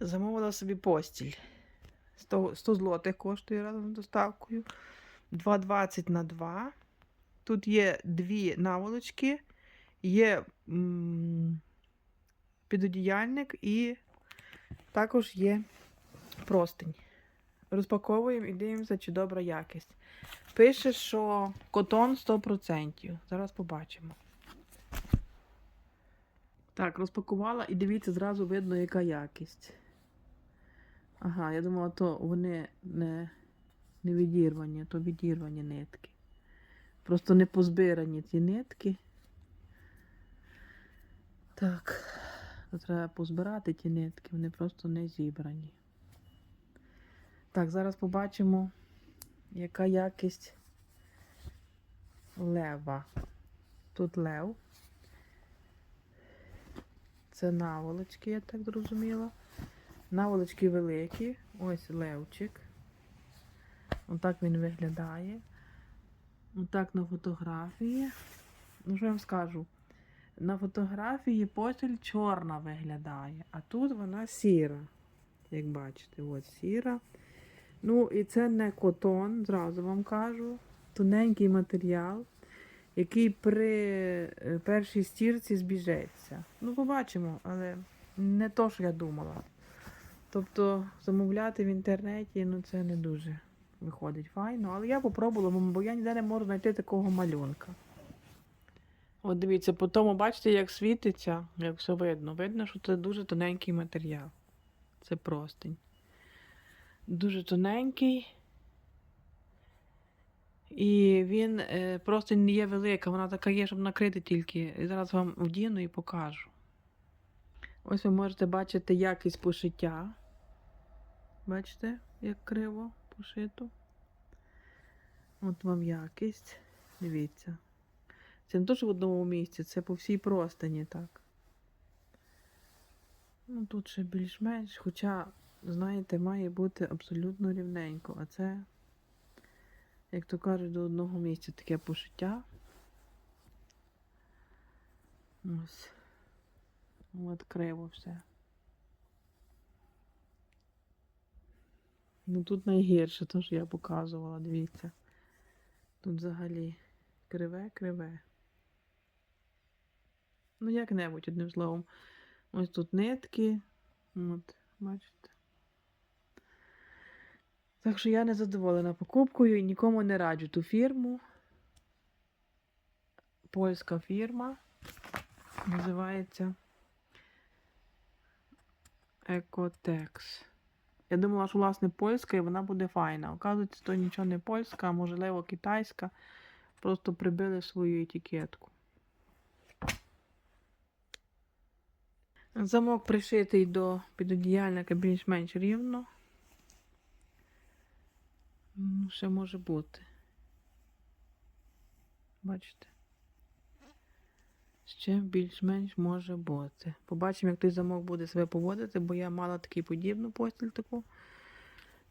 Замовила собі постіль. 100, 100 злотих коштує разом з доставкою. 2,20 на 2. Тут є дві наволочки, є м, підодіяльник і також є простень. Розпаковуємо і дивимося, чи добра якість. Пише, що котон 100%. Зараз побачимо. Так, розпакувала і дивіться, зразу видно, яка якість. Ага, я думала, то вони не, не відірвані, то відірвані нитки. Просто не позбирані ці нитки. Так, то треба позбирати ті нитки, вони просто не зібрані. Так, зараз побачимо, яка якість лева. Тут лев. Це наволочки, я так зрозуміла. Наволочки великі. Ось левчик. Отак він виглядає. Отак на фотографії. Ну, що я вам скажу? На фотографії постіль чорна виглядає, а тут вона сіра. Як бачите, ось сіра. Ну, і це не котон, зразу вам кажу. Тоненький матеріал, який при е, першій стірці збіжеться. Ну, побачимо, але не то, що я думала. Тобто замовляти в інтернеті, ну це не дуже виходить файно. Але я попробувала, бо я ніде не можу знайти такого малюнка. От дивіться, по тому бачите, як світиться, як все видно. Видно, що це дуже тоненький матеріал. Це простень. Дуже тоненький. І він е, просто не є велика, вона така є, щоб накрити тільки. І зараз вам вдіну і покажу. Ось ви можете бачити якість пошиття. Бачите, як криво пошито. От вам якість. Дивіться. Це не то, що в одному місці, це по всій простині так. Ну, тут ще більш-менш, хоча, знаєте, має бути абсолютно рівненько. А це, як то кажуть, до одного місця таке пошиття. Ось. От криво все. Ну тут найгірше, то що я показувала, дивіться. Тут взагалі криве-криве. Ну, як-небудь, одним словом. Ось тут нитки. От, бачите. Так що я не задоволена покупкою і нікому не раджу ту фірму. Польська фірма. Називається Екотекс. Я думала, що власне польська і вона буде файна. Оказується, то нічого не польська, а можливо китайська. Просто прибили свою етикетку. Замок пришитий до підодіяльника більш-менш рівно. Ну, ще може бути. Бачите? Ще більш-менш може бути. Побачимо, як той замок буде себе поводити, бо я мала таку подібну постіль таку,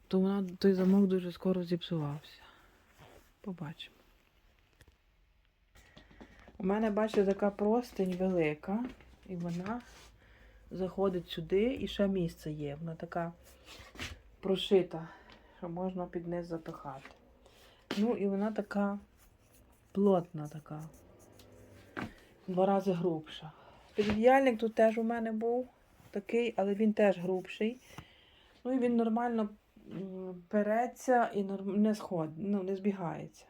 то вона, той замок дуже скоро зіпсувався. Побачимо. У мене, бачите, така простень велика, і вона заходить сюди, і ще місце є. Вона така прошита, що можна під низ запихати. Ну, і вона така плотна така. Два рази грубша. Підодіяльник тут теж у мене був такий, але він теж грубший. Ну і він нормально переться і не сход, ну, не збігається.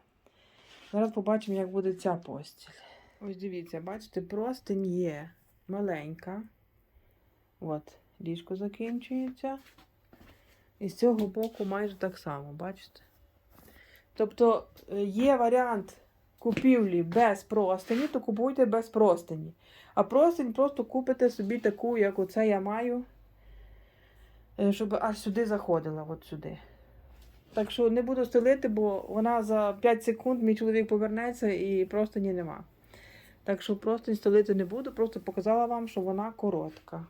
Зараз побачимо, як буде ця постіль. Ось дивіться, бачите, простинь є маленька. От, ліжко закінчується. І з цього боку майже так само, бачите? Тобто е, є варіант купівлі без простині, то купуйте без простині. А простинь просто купите собі таку, як оце я маю, е, щоб аж сюди заходила, от сюди. Так що не буду стелити, бо вона за 5 секунд мій чоловік повернеться і простині нема. Так що простинь стелити не буду, просто показала вам, що вона коротка.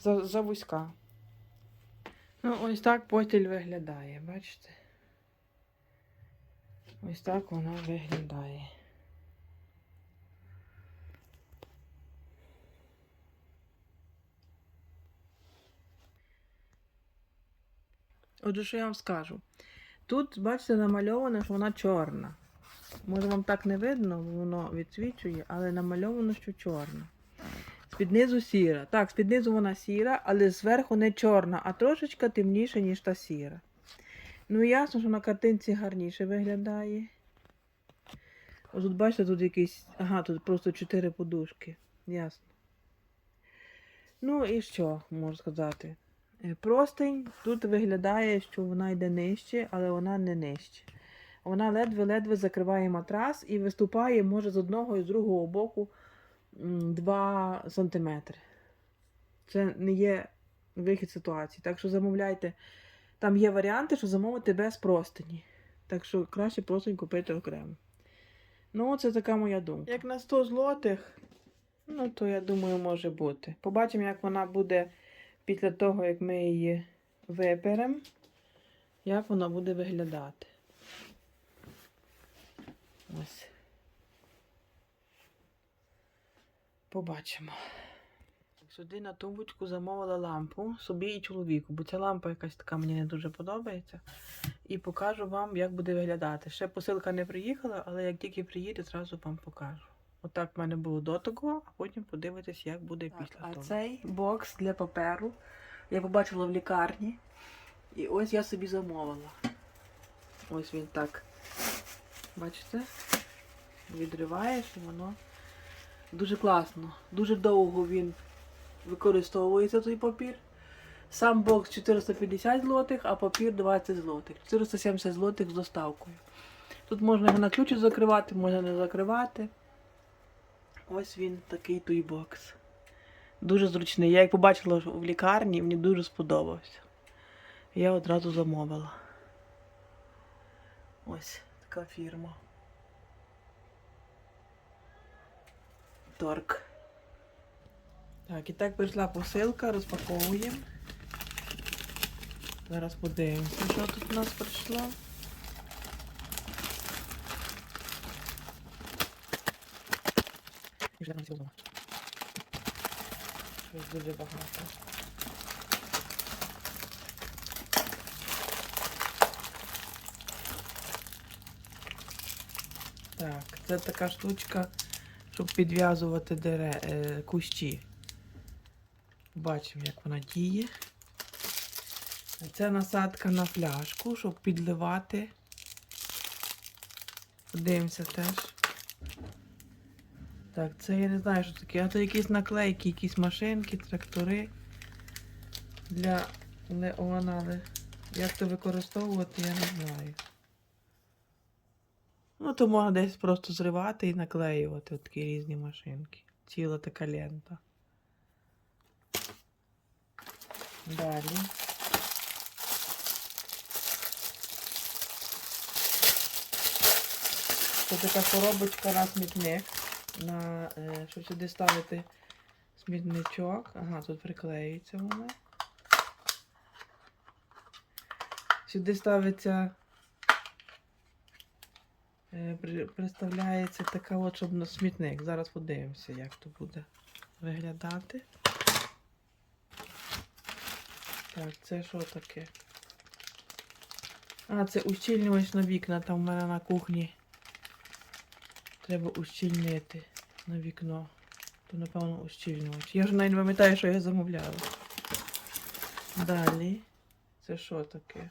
За, за. Ну, ось так постіль виглядає, бачите? Ось так вона виглядає. Отже, що я вам скажу? Тут, бачите, намальовано, що вона чорна. Може, вам так не видно, воно відсвічує, але намальовано, що чорна. З-під низу сіра. Так, з-під низу вона сіра, але зверху не чорна, а трошечки темніша, ніж та сіра. Ну, ясно, що на картинці гарніше виглядає. Ось тут бачите, тут якийсь. Ага, тут просто чотири подушки. Ясно. Ну і що можу сказати? Е, Простень тут виглядає, що вона йде нижче, але вона не нижче. Вона ледве-ледве закриває матрас і виступає, може, з одного і з другого боку 2 см. Це не є вихід ситуації. Так що замовляйте. Там є варіанти, що замовити без простині. Так що краще простень купити окремо. Ну, це така моя думка. Як на 100 злотих, ну то я думаю, може бути. Побачимо, як вона буде після того, як ми її виберемо, як вона буде виглядати. Ось. Побачимо. Сюди на тумбочку замовила лампу собі і чоловіку, бо ця лампа якась така мені не дуже подобається. І покажу вам, як буде виглядати. Ще посилка не приїхала, але як тільки приїде, зразу вам покажу. Отак в мене було до того, а потім подивитись, як буде після а того. цей бокс для паперу я побачила в лікарні. І ось я собі замовила. Ось він так. Бачите? Відриваєш і воно дуже класно. Дуже довго він використовується той папір. Сам бокс 450 злотих, а папір 20 злотих. 470 злотих з доставкою. Тут можна його на ключі закривати, можна не закривати. Ось він такий той бокс. Дуже зручний. Я як побачила в лікарні, мені дуже сподобався. Я одразу замовила. Ось така фірма. Торк. Так, і так прийшла посилка, розпаковуємо. Зараз подивимося, що тут у нас прийшло. Щось дуже багато. Так, це така штучка, щоб підв'язувати дере, е, кущі. Бачимо, як вона діє. Це насадка на пляшку, щоб підливати. Подивимося теж. Так, це я не знаю, що таке. А це якісь наклейки, якісь машинки, трактори для Леона, але як це використовувати, я не знаю. Ну, то можна десь просто зривати і наклеювати такі різні машинки. Ціла така лента. Далі. Це така коробочка на смітник. На, е, щоб сюди ставити смітничок. Ага, тут приклеюється воно. Сюди ставиться Е, Представляється така от, щоб на смітник. Зараз подивимося, як то буде виглядати. Так, це що таке? А, це ущільнювач на вікна. Там в мене на кухні. Треба ущільнити на вікно. То, напевно, ущільнювач. Я вже навіть не пам'ятаю, що я замовляла. Далі. Це що таке?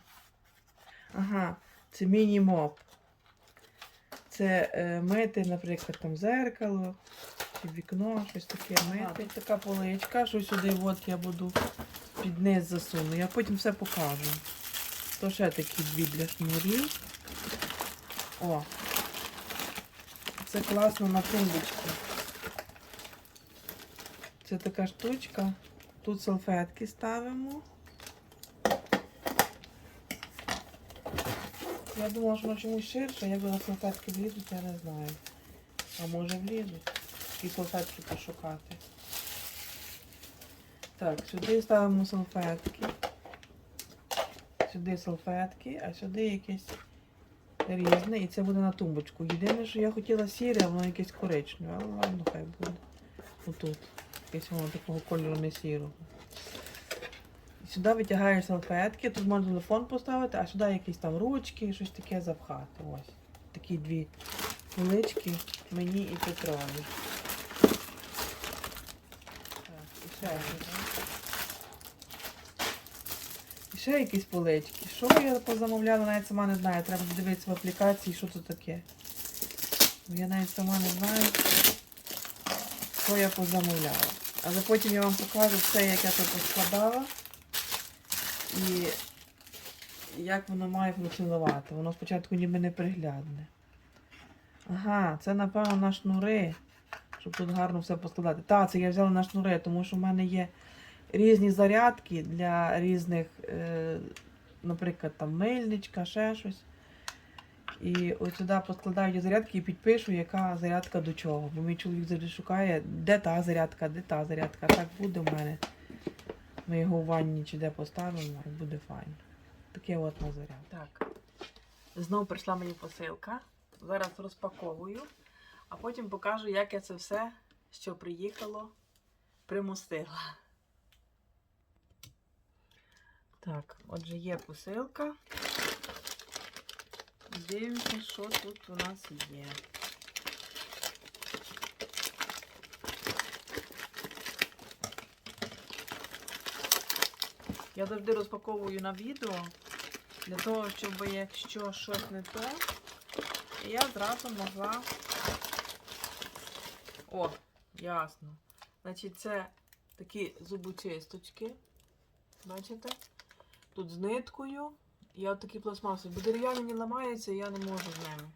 Ага, це міні-моп. Це е, мити, наприклад, там зеркало чи вікно, щось таке мити. Ага. Тут така поличка, що сюди от я буду під низ засуну. Я потім все покажу. То ще такі дві для шнурів. О! Це класно на тумбочку. Це така штучка. Тут салфетки ставимо. Я думала, що воно чомусь ширше, як на салфетки влізуть, я не знаю. А може влізуть. Такі салфетки пошукати. Так, сюди ставимо салфетки. Сюди салфетки, а сюди якесь різне. І це буде на тумбочку. Єдине, що я хотіла сіре, а воно якесь коричневе, але ладно, хай буде. Отут. Якесь воно такого кольору не сірого. Сюди витягаєш салфетки, тут можна телефон поставити, а сюди якісь там ручки, щось таке запхати. Ось. Такі дві полички мені і Петрові. Так, і ще щось. І ще якісь полички. Що я позамовляла, навіть сама не знаю. Треба дивитися в аплікації, що це таке. Я навіть сама не знаю, що я позамовляла. Але потім я вам покажу все, як я тут поскладала. І як воно має функціонувати. Воно спочатку ніби не приглядне. Ага, це, напевно, на шнури, щоб тут гарно все поскладати. Так, це я взяла на шнури, тому що в мене є різні зарядки для різних, е, наприклад, там мильничка, ще щось. І ось сюди поскладаю ті зарядки і підпишу, яка зарядка до чого. Бо мій чоловік завжди шукає, де та зарядка, де та зарядка. Так буде в мене. Ми його в ванні чи де поставимо, і буде файно. Таке от на заряд. Так. Знову прийшла мені посилка. Зараз розпаковую, а потім покажу, як я це все, що приїхало, примостила. Так, отже, є посилка. Дивимося, що тут у нас є. Я завжди розпаковую на відео для того, щоб якщо щось не то, я зразу могла. О, ясно. Значить, це такі зубочисточки. Бачите? Тут з ниткою. Я от такі пластмаси. Бо дерев'яні не ламаються, я не можу з ними.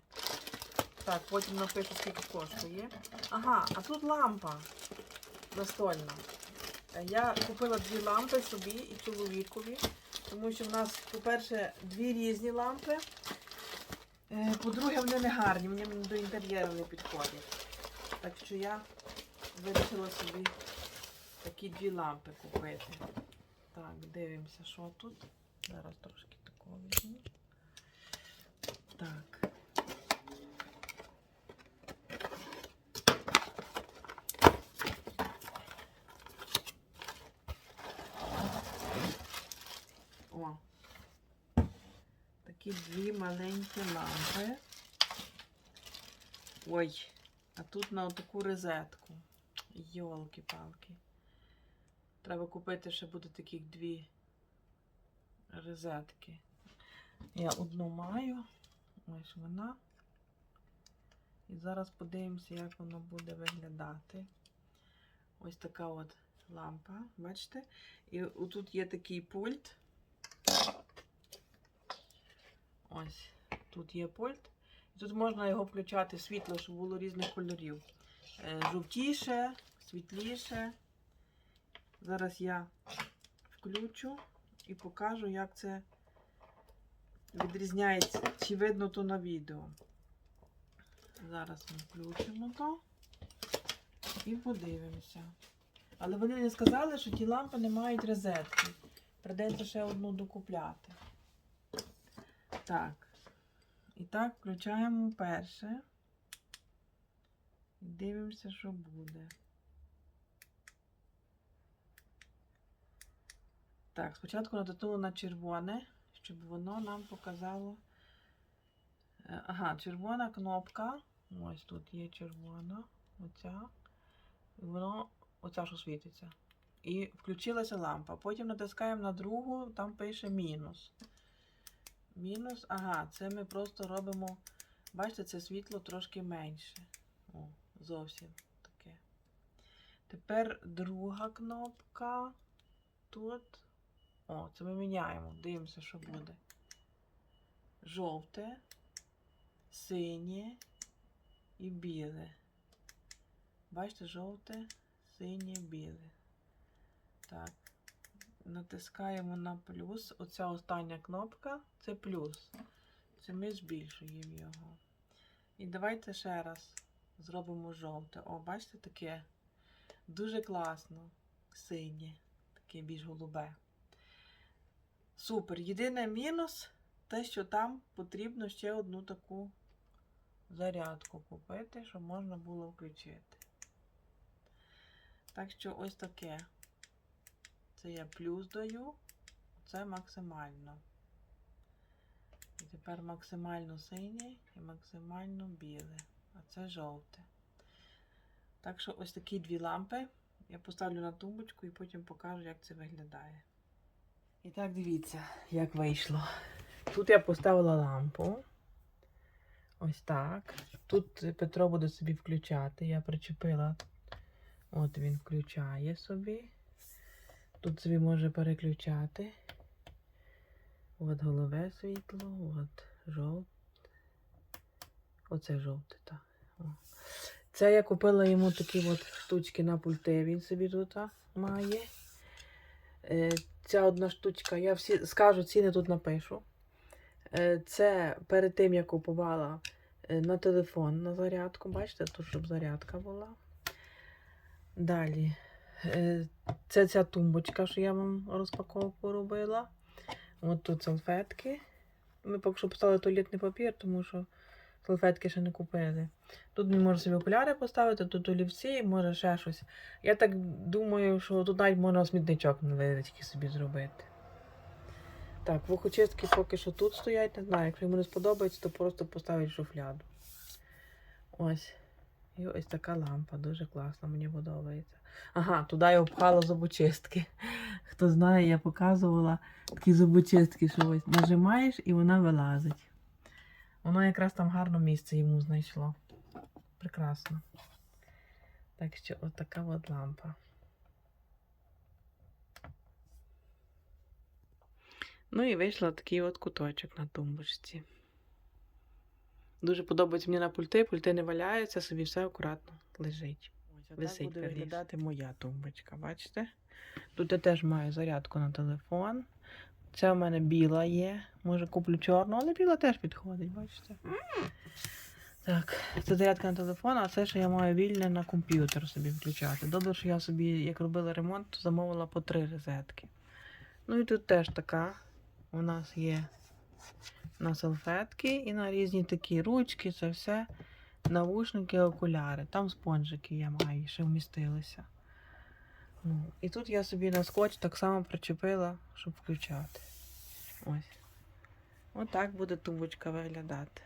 Так, потім напишу, скільки коштує. Ага, а тут лампа настольна. Е, Я купила дві лампи собі і чоловікові, тому що в нас, по-перше, дві різні лампи. Е, По-друге, вони не гарні, вони до інтер'єру не підходять. Так що я вирішила собі такі дві лампи купити. Так, дивимося, що тут. Зараз трошки такого візьму. Так. О. Такі дві маленькі лампи. Ой, а тут на таку розетку. Йолки-палки. Треба купити ще буде таких дві розетки. Я одну маю. Ось вона. І зараз подивимося, як воно буде виглядати. Ось така от лампа, бачите? І тут є такий пульт. Ось, тут є пульт. І тут можна його включати світло, щоб було різних кольорів. Е, Жовтіше, світліше. Зараз я включу і покажу, як це відрізняється. Чи видно то на відео. Зараз ми включимо то і подивимося. Але вони не сказали, що ті лампи не мають розетки. Придеться ще одну докупляти. Так. І так, включаємо перше. Дивимося, що буде. Так, спочатку натиснули на червоне, щоб воно нам показало. Е, Ага, червона кнопка. Ось тут є червона. Оця. Воно, оця, що світиться. І включилася лампа. Потім натискаємо на другу, там пише мінус. Мінус, ага, це ми просто робимо. Бачите, це світло трошки менше. О, зовсім таке. Тепер друга кнопка. Тут. О, це ми міняємо. Дивимося, що буде. Жовте, синє і біле. Бачите, жовте, синє, біле. Так. Натискаємо на плюс. Оця остання кнопка це плюс. Це ми збільшуємо його. І давайте ще раз зробимо жовте. О, бачите, таке дуже класно. Синє, таке більш голубе. Супер. Єдине мінус те, що там потрібно ще одну таку зарядку купити, щоб можна було включити. Так що ось таке. Це я плюс даю. Оце максимально. І тепер максимально синє і максимально біле. А це жовте. Так що ось такі дві лампи. Я поставлю на тумбочку і потім покажу, як це виглядає. І так дивіться, як вийшло. Тут я поставила лампу. Ось так. Тут Петро буде собі включати. Я причепила. От він включає собі. Тут собі може переключати. От голове світло, от жовте. Оце жовте, так. Це я купила йому такі от штучки на пульти, він собі тут має. Ця одна штучка, я всі скажу, ціни тут напишу. Е, Це перед тим я купувала е, на телефон на зарядку. Бачите, тут щоб зарядка була. Далі. е, Це ця тумбочка, що я вам розпаковку робила. От тут салфетки. Ми поки що поставили туалетний папір, тому що салфетки ще не купили. Тут він може собі окуляри поставити, тут олівці, може ще щось. Я так думаю, що тут навіть можна смітничок невеличкий собі зробити. Так, вухочистки поки що тут стоять, не знаю. Якщо йому не сподобається, то просто поставить шуфляду. Ось. І ось така лампа, дуже класна, мені подобається. Ага, туди я впхала зубочистки. Хто знає, я показувала такі зубочистки, що ось нажимаєш і вона вилазить. Воно якраз там гарне місце йому знайшло. Прекрасно. Так що от така от лампа. Ну і вийшла такий от куточок на тумбочці. Дуже подобається мені на пульти, пульти не валяються, собі все акуратно лежить. Ось, отак Висить буде виглядати виглядати моя тумбочка, бачите? Тут я теж маю зарядку на телефон. Це в мене біла є. Може куплю чорну, але біла теж підходить, бачите? Так, це зарядка на телефон, а це ще я маю вільне на комп'ютер собі включати. Добре, що я собі, як робила ремонт, то замовила по три розетки. Ну і тут теж така. У нас є на салфетки і на різні такі ручки, це все. Навушники, окуляри. Там спонжики я маю, ще вмістилися. Ну, і тут я собі на скотч так само причепила, щоб включати. Ось. Отак буде тумбочка виглядати.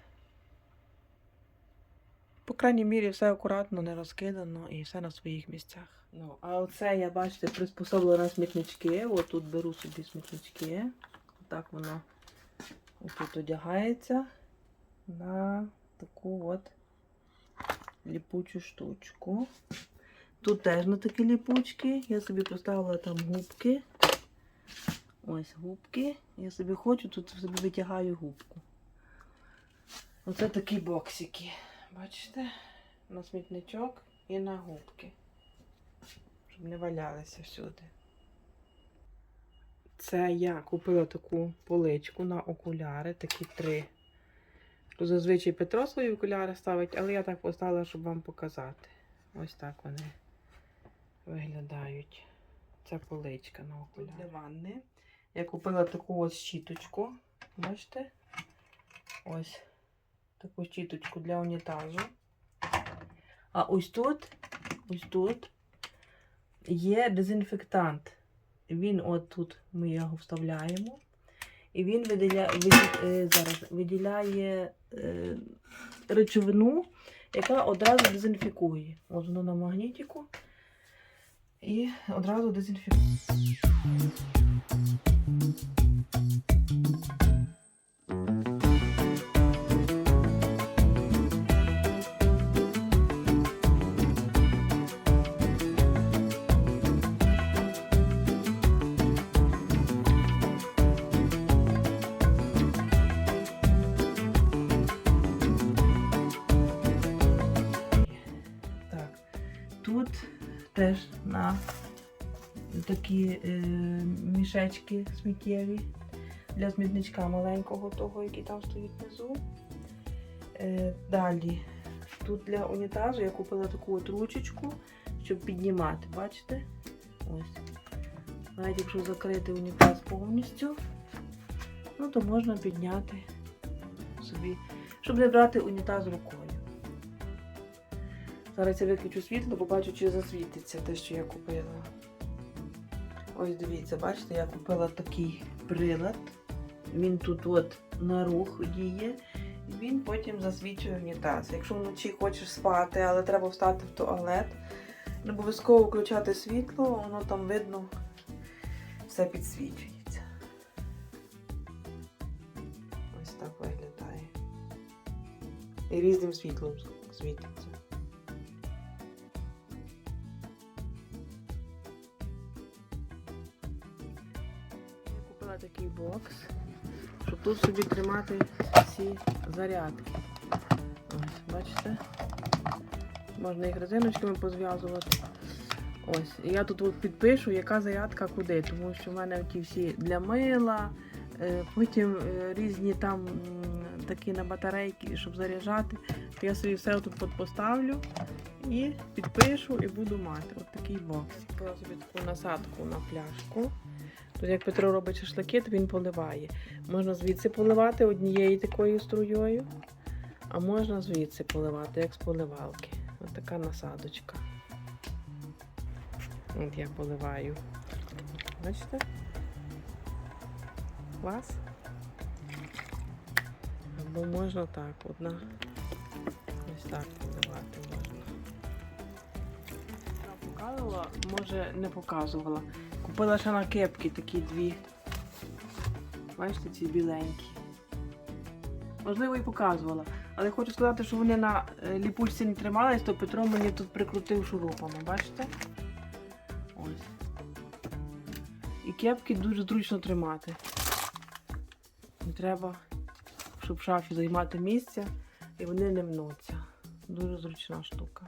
По крайній мірі, все акуратно, не розкидано і все на своїх місцях. Ну, а оце я, бачите, приспособила на смітнички. От тут беру собі смітнички. Отак воно тут одягається на таку от ліпучу штучку. Тут теж на такі ліпучки. Я собі поставила там губки. Ось губки. Я собі хочу, тут собі витягаю губку. Оце такі боксики. Бачите? На смітничок і на губки. Щоб не валялися всюди. Це я купила таку поличку на окуляри, такі три. Тут зазвичай Петро свої окуляри ставить, але я так поставила, щоб вам показати. Ось так вони виглядають. Це поличка на окуляри. Для ванни. Я купила таку ось щіточку. Бачите? Ось таку щіточку для унітазу. А ось тут, ось тут є дезінфектант. Він от тут ми його вставляємо. І він виділя, виді- е, зараз виділяє е, речовину, яка одразу дезінфікує. От воно на магнітику. І одразу дезінфікує. Теж на такі е, мішечки сміттєві для смітничка маленького, того, який там стоїть внизу. Е, далі, тут для унітазу я купила таку от ручечку, щоб піднімати, бачите? Ось. Навіть якщо закрити унітаз повністю, ну то можна підняти собі, щоб не брати унітаз рукою. Зараз я виключу світло, побачу, чи засвітиться те, що я купила. Ось дивіться, бачите, я купила такий прилад. Він тут от на рух діє. Він потім засвічує унітаз. Якщо вночі хочеш спати, але треба встати в туалет, не обов'язково включати світло, воно там видно, все підсвічується. Ось так виглядає. І різним світлом світиться. Бокс, щоб тут собі тримати всі зарядки. Ось, бачите? Можна їх резиночками позв'язувати. Ось. Я тут підпишу, яка зарядка куди, тому що в мене ті всі для мила, е, потім е, різні там такі на батарейки, щоб заряджати. То я собі все тут поставлю і підпишу і буду мати. От такий бокс. Купила собі таку насадку на пляшку. Як Петро робить шашлики, то він поливає. Можна звідси поливати однією такою струєю, а можна звідси поливати, як з поливалки. Ось така насадочка. От я поливаю. Бачите? Клас. Або можна так, одна. Ось так поливати можна. Я показувала, може не показувала. Купила ще на кепки такі дві. Бачите, ці біленькі. Можливо, і показувала. Але хочу сказати, що вони на е, ліпучці не тримались, то Петро мені тут прикрутив шурупами, бачите? Ось. І кепки дуже зручно тримати. Не треба, щоб в шафі займати місце, і вони не мнуться. Дуже зручна штука.